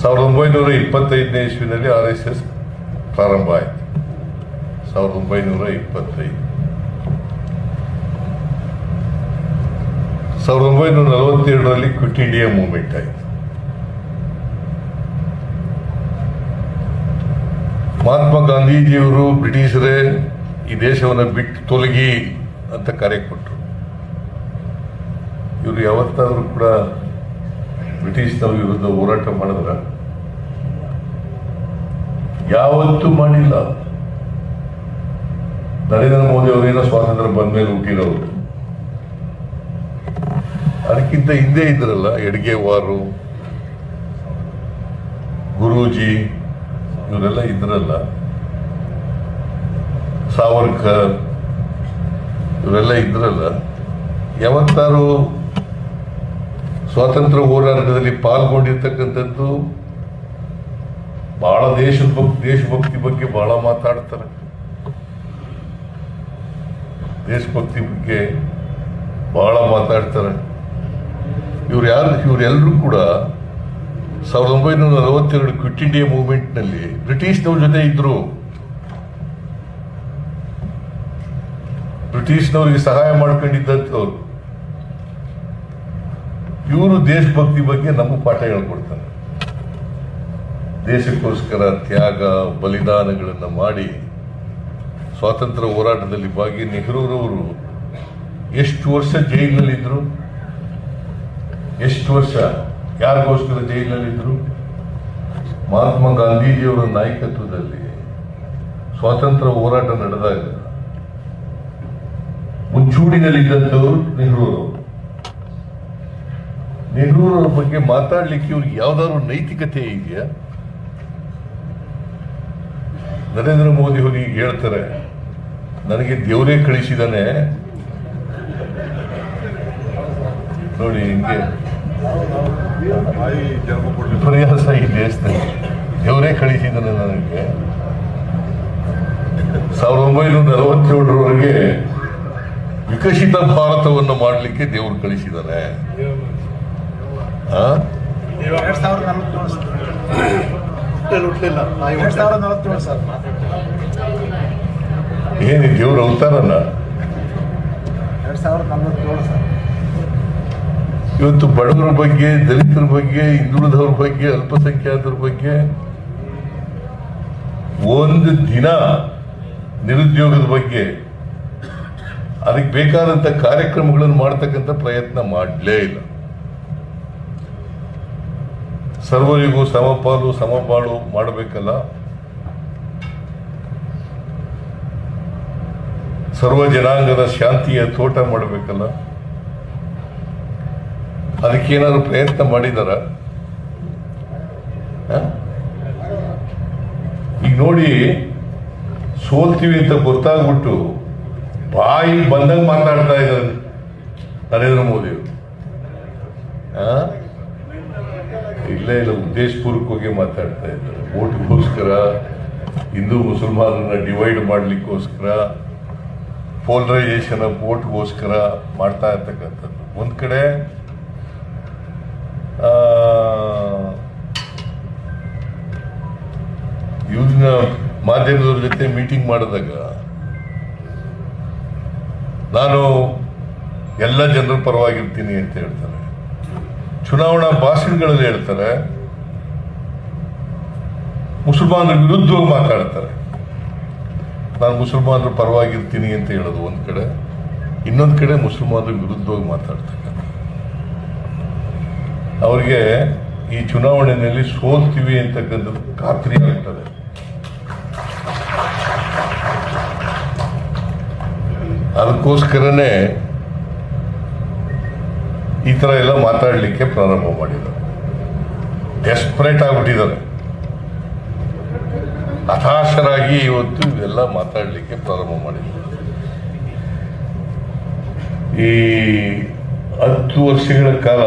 ಸಾವಿರದ ಒಂಬೈನೂರ ಇಪ್ಪತ್ತೈದನೇ ಇಸ್ವಿನಲ್ಲಿ ಆರ್ ಎಸ್ ಎಸ್ ಪ್ರಾರಂಭ ಆಯಿತು. ಸಾವಿರದ ಒಂಬೈನೂರ ಇಪ್ಪತ್ತೈದು. ಸಾವಿರದ ಒಂಬೈನೂರ ನಲವತ್ತೆರಡರಲ್ಲಿ ಕ್ವಿಟ್ ಇಂಡಿಯಾ ಮೂವ್ಮೆಂಟ್ ಆಯಿತು. ಮಹಾತ್ಮ ಗಾಂಧೀಜಿಯವರು ಬ್ರಿಟಿಷರೇ ಈ ದೇಶವನ್ನು ಬಿಟ್ಟು ತೊಲಗಿ ಅಂತ ಕರೆ ಕೊಟ್ಟರು ಇವರು ಯಾವತ್ತಾದರೂ ಕೂಡ ಬ್ರಿಟಿಷ್ನವ್ರ ವಿರುದ್ಧ ಹೋರಾಟ ಮಾಡಿದ್ರ ಯಾವತ್ತೂ ಮಾಡಿಲ್ಲ. ನರೇಂದ್ರ ಮೋದಿ ಅವರೇನೋ ಸ್ವಾತಂತ್ರ್ಯ ಬಂದ ಮೇಲೆ ಹುಟ್ಟಿರೋರು. ಅದಕ್ಕಿಂತ ಹಿಂದೆ ಇದ್ರಲ್ಲ, ಎಡ್ಗೆ ವಾರು, ಗುರೂಜಿ, ಇವರೆಲ್ಲ ಇದ್ರಲ್ಲ. ಸಾವರ್ಕರ್, ಇವರೆಲ್ಲ ಇದ್ರಲ್ಲ. ಯಾವತ್ತಾರು ಸ್ವಾತಂತ್ರ್ಯ ಹೋರಾಟದಲ್ಲಿ ಪಾಲ್ಗೊಂಡಿರ್ತಕ್ಕಂಥದ್ದು ಬಹಳ ದೇಶದ ಬಗ್ಗೆ ದೇಶಭಕ್ತಿ ಬಗ್ಗೆ ಬಹಳ ಮಾತಾಡ್ತಾರೆ. ದೇಶಭಕ್ತಿ ಬಗ್ಗೆ ಬಹಳ ಮಾತಾಡ್ತಾರೆ. ಇವ್ರು ಯಾರು ಇವರೆಲ್ಲರೂ ಕೂಡ ಸಾವಿರದ ಒಂಬೈನೂರ ನಲವತ್ತೆರಡು ಕ್ವಿಟ್ ಇಂಡಿಯಾ ಮೂವ್ಮೆಂಟ್ನಲ್ಲಿ ಬ್ರಿಟಿಷ್ನವ್ರ ಜೊತೆ ಇದ್ರು. ಬ್ರಿಟಿಷ್ನವ್ರಿಗೆ ಸಹಾಯ ಮಾಡ್ಕೊಂಡಿದ್ದಂಥವ್ರು. ಇವರು ದೇಶಭಕ್ತಿ ಬಗ್ಗೆ ನಮಗೆ ಪಾಠ ಹೇಳ್ಕೊಡ್ತಾರೆ. ದೇಶಕ್ಕೋಸ್ಕರ ತ್ಯಾಗ, ಬಲಿದಾನಗಳನ್ನು ಮಾಡಿ ಸ್ವಾತಂತ್ರ್ಯ ಹೋರಾಟದಲ್ಲಿ ಭಾಗಿ ನೆಹರೂರವರು ಎಷ್ಟು ವರ್ಷ ಜೈಲಿನಲ್ಲಿದ್ದರು ಎಷ್ಟು ವರ್ಷ ಯಾರಿಗೋಸ್ಕರ ಜೈಲಿನಲ್ಲಿದ್ದರು ಮಹಾತ್ಮ ಗಾಂಧೀಜಿಯವರ ನಾಯಕತ್ವದಲ್ಲಿ ಸ್ವಾತಂತ್ರ್ಯ ಹೋರಾಟ ನಡೆದಾಗ ಮುಂಚೂಡಿನಲ್ಲಿದ್ದಂಥವರು ನೆಹರೂರವರು. ನೆಹರೂರವ್ರ ಬಗ್ಗೆ ಮಾತಾಡ್ಲಿಕ್ಕೆ ಇವ್ರಿಗೆ ಯಾವ್ದಾದ್ರು ನೈತಿಕತೆ ಇದೆಯಾ? ನರೇಂದ್ರ ಮೋದಿ ಅವರು ಹೇಳ್ತಾರೆ, ನನಗೆ ದೇವರೇ ಕಳಿಸಿದಾನೆ. ನೋಡಿ ಹಿಂಗೆ. ವಿಪರ್ಯಾಸ ಈ ದೇಶದಲ್ಲಿ. ದೇವರೇ ಕಳಿಸಿದಾನೆ ನನಗೆ. ಸಾವಿರದ ಒಂಬೈನೂರ ನಲವತ್ತೇಳರವರೆಗೆ ವಿಕಸಿತ ಭಾರತವನ್ನು ಮಾಡಲಿಕ್ಕೆ ದೇವರು ಕಳಿಸಿದಾನೆ ಆ? ಎರಡ್ ಸಾವಿರದ ನಲವತ್ತೇಳು ಸರ್. ಹುಟ್ಟಲು ಹುಟ್ಟಲಿಲ್ಲ ತಾಯಿ ಸಾವಿರದ ನಲವತ್ತೇಳು ಸರ್. ಏನು ದೇವ್ರ ಅವತಾರನ? ಎರಡ್ ಸಾವಿರದ ನಲವತ್ತೇಳು ಸರ್. ಇವತ್ತು ಬಡವರ ಬಗ್ಗೆ ದಲಿತರ ಬಗ್ಗೆ ಹಿಂದುಳಿದವ್ರ ಬಗ್ಗೆ ಅಲ್ಪಸಂಖ್ಯಾತರ ಬಗ್ಗೆ ಒಂದು ದಿನ ನಿರುದ್ಯೋಗದ ಬಗ್ಗೆ ಅದಕ್ಕೆ ಬೇಕಾದಂತ ಕಾರ್ಯಕ್ರಮಗಳನ್ನು ಮಾಡ್ತಕ್ಕಂಥ ಪ್ರಯತ್ನ ಮಾಡಲೇ ಇಲ್ಲ. ಸರ್ವರಿಗೂ ಸಮಪಾಲು ಸಮಪಾಲು ಮಾಡಬೇಕಲ್ಲ. ಸರ್ವ ಜನಾಂಗದ ಶಾಂತಿಯ ತೋಟ ಮಾಡಬೇಕಲ್ಲ. ಅದಕ್ಕೇನಾದ್ರು ಪ್ರಯತ್ನ ಮಾಡಿದಾರ? ಈಗ ನೋಡಿ, ಸೋಲ್ತೀವಿ ಅಂತ ಗೊತ್ತಾಗ್ಬಿಟ್ಟು ಬಾಯಿ ಬಂದಂಗೆ ಮಾತಾಡ್ತಾ ಇದ್ದಾರೆ ನರೇಂದ್ರ ಮೋದಿ ಇಲ್ಲ ಇಲ್ಲ ಉದ್ದೇಶಪೂರ್ವಕವಾಗಿ ಮಾತಾಡ್ತಾ ಇದ್ದಾರೆ ಓಟ್ಗೋಸ್ಕರ ಹಿಂದೂ ಮುಸಲ್ಮಾನರನ್ನ ಡಿವೈಡ್ ಮಾಡಲಿಕ್ಕೋಸ್ಕರ ಪೋಲರೈಸೇಷನ್ ಆಫ್ ಓಟ್ಗೋಸ್ಕರ ಮಾಡ್ತಾ ಇರ್ತಕ್ಕಂಥದ್ದು. ಒಂದು ಕಡೆ ಇವ್ರನ್ನ ಮಾಧ್ಯಮದವ್ರ ಜೊತೆ ಮೀಟಿಂಗ್ ಮಾಡಿದಾಗ, ನಾನು ಎಲ್ಲ ಜನರ ಪರವಾಗಿರ್ತೀನಿ ಅಂತ ಹೇಳ್ತಾರೆ. ಚುನಾವಣಾ ಭಾಷಣಗಳಲ್ಲಿ ಹೇಳ್ತಾರೆ, ಮುಸಲ್ಮಾನರ ವಿರುದ್ಧವಾಗಿ ಮಾತಾಡ್ತಾರೆ. ನಾನು ಮುಸಲ್ಮಾನರ ಪರವಾಗಿರ್ತೀನಿ ಅಂತ ಹೇಳೋದು ಒಂದು ಕಡೆ, ಇನ್ನೊಂದು ಕಡೆ ಮುಸಲ್ಮಾನರ ವಿರುದ್ಧವಾಗಿ ಮಾತಾಡ್ತಕ್ಕಂಥ. ಅವರಿಗೆ ಈ ಚುನಾವಣೆಯಲ್ಲಿ ಸೋಲ್ತೀವಿ ಅಂತಕ್ಕಂಥದ್ದು ಖಾತ್ರಿ ಆಗ್ತದೆ. ಅದಕ್ಕೋಸ್ಕರನೇ ಈ ತರ ಎಲ್ಲ ಮಾತಾಡಲಿಕ್ಕೆ ಪ್ರಾರಂಭ ಮಾಡಿದ್ದಾರೆ ಡೆಸ್ಪರೇಟ್ ಆಗಿಬಿಟ್ಟಿದ್ದಾರೆ. ಹತಾಶರಾಗಿ ಇವತ್ತು ಇವೆಲ್ಲ ಮಾತಾಡಲಿಕ್ಕೆ ಪ್ರಾರಂಭ ಮಾಡಿದ್ದಾರೆ ಈ ಹತ್ತು ವರ್ಷಗಳ ಕಾಲ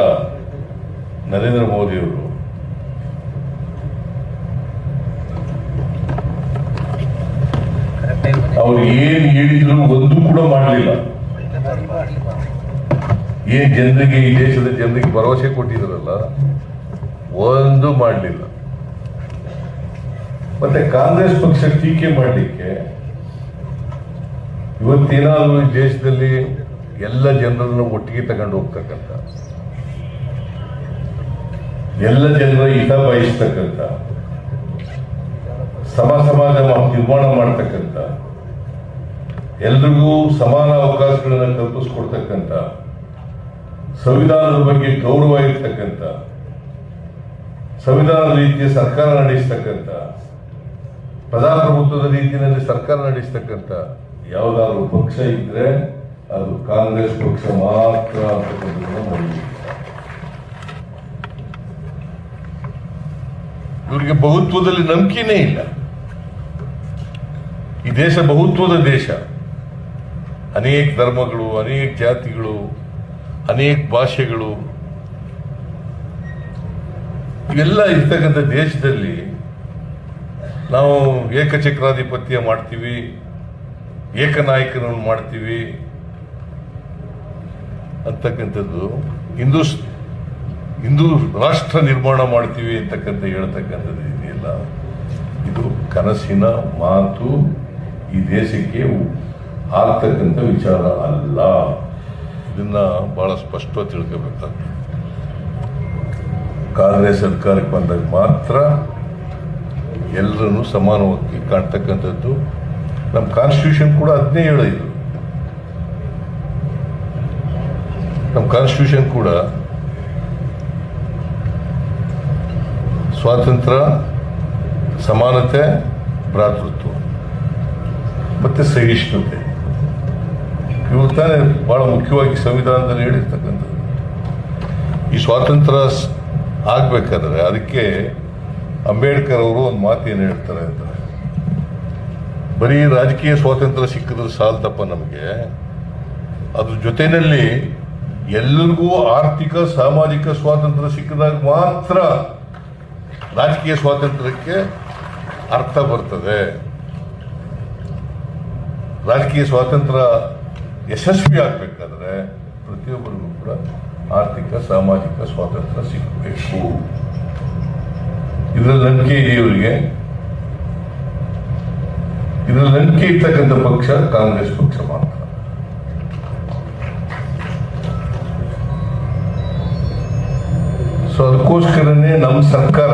ನರೇಂದ್ರ ಮೋದಿಯವರು ಅವ್ರು ಏನು ಹೇಳಿದ್ರು ಒಂದು ಕೂಡ ಮಾಡಲಿಲ್ಲ. ಏನ್ ಜನರಿಗೆ ಈ ದೇಶದ ಜನರಿಗೆ ಭರವಸೆ ಕೊಟ್ಟಿದ್ರಲ್ಲ, ಒಂದು ಮಾಡಲಿಲ್ಲ. ಮತ್ತೆ ಕಾಂಗ್ರೆಸ್ ಪಕ್ಷ ಟೀಕೆ ಮಾಡಲಿಕ್ಕೆ ಇವತ್ತೇನಾದರೂ ಈ ದೇಶದಲ್ಲಿ ಎಲ್ಲ ಜನರನ್ನು ಒಟ್ಟಿಗೆ ತಗೊಂಡು ಹೋಗ್ತಕ್ಕಂಥ, ಎಲ್ಲ ಜನರ ಹಿತ ಬಯಸ್ತಕ್ಕಂಥ, ಸಮ ಸಮಾಜ ನಿರ್ಮಾಣ ಮಾಡ್ತಕ್ಕಂಥ, ಎಲ್ರಿಗೂ ಸಮಾನ ಅವಕಾಶಗಳನ್ನು ಕಲ್ಪಿಸ್ಕೊಡ್ತಕ್ಕಂಥ ಸಂವಿಧಾನದ ಬಗ್ಗೆ ಗೌರವ ಇರ್ತಕ್ಕಂಥ, ಸಂವಿಧಾನದ ರೀತಿಯ ಸರ್ಕಾರ ನಡೆಸ್ತಕ್ಕಂಥ, ಪ್ರಜಾಪ್ರಭುತ್ವದ ರೀತಿಯಲ್ಲಿ ಸರ್ಕಾರ ನಡೆಸ್ತಕ್ಕಂಥ ಯಾವುದಾದ್ರು ಪಕ್ಷ ಇದ್ರೆ ಅದು ಕಾಂಗ್ರೆಸ್ ಪಕ್ಷ ಮಾತ್ರ ಇವರಿಗೆ ಬಹುತ್ವದಲ್ಲಿ ನಂಬಿಕೆನೇ ಇಲ್ಲ. ಈ ದೇಶ ಬಹುತ್ವದ ದೇಶ. ಅನೇಕ ಧರ್ಮಗಳು, ಅನೇಕ ಜಾತಿಗಳು ಅನೇಕ ಭಾಷೆಗಳು ಇವೆಲ್ಲ ಇರ್ತಕ್ಕಂಥ ದೇಶದಲ್ಲಿ ನಾವು ಏಕಚಕ್ರಾಧಿಪತ್ಯ ಮಾಡ್ತೀವಿ, ಏಕನಾಯಕನನ್ನು ಮಾಡ್ತೀವಿ ಅಂತಕ್ಕಂಥದ್ದು ಹಿಂದೂ ಹಿಂದೂ ರಾಷ್ಟ್ರ ನಿರ್ಮಾಣ ಮಾಡ್ತೀವಿ ಅಂತಕ್ಕಂಥ ಹೇಳ್ತಕ್ಕಂಥದ್ದು ಇದೆಯಲ್ಲ. ಇದು ಕನಸಿನ ಮಾತು ಈ ದೇಶಕ್ಕೆ ಆಗ್ತಕ್ಕಂಥ ವಿಚಾರ ಅಲ್ಲ. ಇದನ್ನ ಬಹಳ ಸ್ಪಷ್ಟವಾಗಿ ತಿಳ್ಕೋಬೇಕಾಗ್ತದೆ ಕಾಂಗ್ರೆಸ್ ಅಧಿಕಾರಕ್ಕೆ ಬಂದಾಗ ಮಾತ್ರ ಎಲ್ಲರನ್ನು ಸಮಾನವಾಗಿ ಕಾಣ್ತಕ್ಕಂಥದ್ದು. ನಮ್ಮ ಕಾನ್ಸ್ಟಿಟ್ಯೂಷನ್ ಕೂಡ ಅದನ್ನೇ ಹೇಳಿದ್ರು ನಮ್ಮ ಕಾನ್ಸ್ಟಿಟ್ಯೂಷನ್ ಕೂಡ ಸ್ವಾತಂತ್ರ್ಯ, ಸಮಾನತೆ, ಭ್ರಾತೃತ್ವ. ಮತ್ತೆ ಸಹಿಷ್ಣುತೆ. ಇವು ತಾನೇ ಬಹಳ ಮುಖ್ಯವಾಗಿ ಸಂವಿಧಾನದಲ್ಲಿ ಹೇಳಿರ್ತಕ್ಕಂಥದ್ದು ಈ ಸ್ವಾತಂತ್ರ್ಯ ಆಗ್ಬೇಕಾದ್ರೆ ಅದಕ್ಕೆ ಅಂಬೇಡ್ಕರ್ ಅವರು ಒಂದು ಮಾತು ಏನು ಹೇಳ್ತಾರೆ ಅಂತ. ಬರೀ ರಾಜಕೀಯ ಸ್ವಾತಂತ್ರ್ಯ ಸಿಕ್ಕಿದ್ರೆ ಸಾಲ್ತಪ್ಪ ನಮಗೆ. ಅದ್ರ ಜೊತೆಯಲ್ಲಿ ಎಲ್ಲರಿಗೂ ಆರ್ಥಿಕ, ಸಾಮಾಜಿಕ ಸ್ವಾತಂತ್ರ್ಯ ಸಿಕ್ಕಿದಾಗ ಮಾತ್ರ ರಾಜಕೀಯ ಸ್ವಾತಂತ್ರ್ಯಕ್ಕೆ ಅರ್ಥ ಬರ್ತದೆ. ರಾಜಕೀಯ ಸ್ವಾತಂತ್ರ್ಯ ಯಶಸ್ವಿ ಆಗ್ಬೇಕಾದ್ರೆ ಪ್ರತಿಯೊಬ್ಬರಿಗೂ ಕೂಡ ಆರ್ಥಿಕ, ಸಾಮಾಜಿಕ ಸ್ವಾತಂತ್ರ್ಯ ಸಿಗಬೇಕು. ಇದರಲ್ಲಿ ನಂಬಿಕೆ ಇದೆ ಇವರಿಗೆ ಇದರಲ್ಲಿ ನಂಬಿಕೆ ಇರ್ತಕ್ಕಂಥ ಪಕ್ಷ ಕಾಂಗ್ರೆಸ್ ಪಕ್ಷ ಮಾತ್ರ. ಸೊ ಅದಕ್ಕೋಸ್ಕರನೇ ನಮ್ಮ ಸರ್ಕಾರ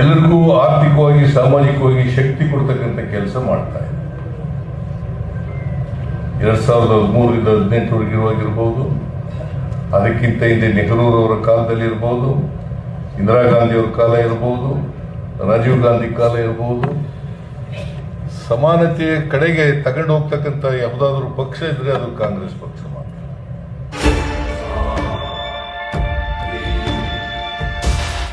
ಎಲ್ಲರಿಗೂ ಆರ್ಥಿಕವಾಗಿ, ಸಾಮಾಜಿಕವಾಗಿ ಶಕ್ತಿ ಕೊಡ್ತಕ್ಕಂಥ ಕೆಲಸ ಮಾಡ್ತಾ ಇದೆ. ಎರಡ್ ಸಾವಿರದ ಹದಿಮೂರರಿಂದ ಹದಿನೆಂಟರವರೆಗೆ ಇರುವಾಗಿರ್ಬೋದು. ಅದಕ್ಕಿಂತ ಹಿಂದೆ ನೆಹರೂರವರ ಕಾಲದಲ್ಲಿ ಇರ್ಬೋದು, ಇಂದಿರಾ ಗಾಂಧಿಯವರ ಕಾಲ ಇರ್ಬೋದು, ರಾಜೀವ್ ಗಾಂಧಿ ಕಾಲ ಇರ್ಬೋದು. ಸಮಾನತೆಯ ಕಡೆಗೆ ತಗೊಂಡು ಹೋಗ್ತಕ್ಕಂಥ ಯಾವುದಾದ್ರೂ ಪಕ್ಷ ಇದ್ರೆ ಅದು ಕಾಂಗ್ರೆಸ್ ಪಕ್ಷ.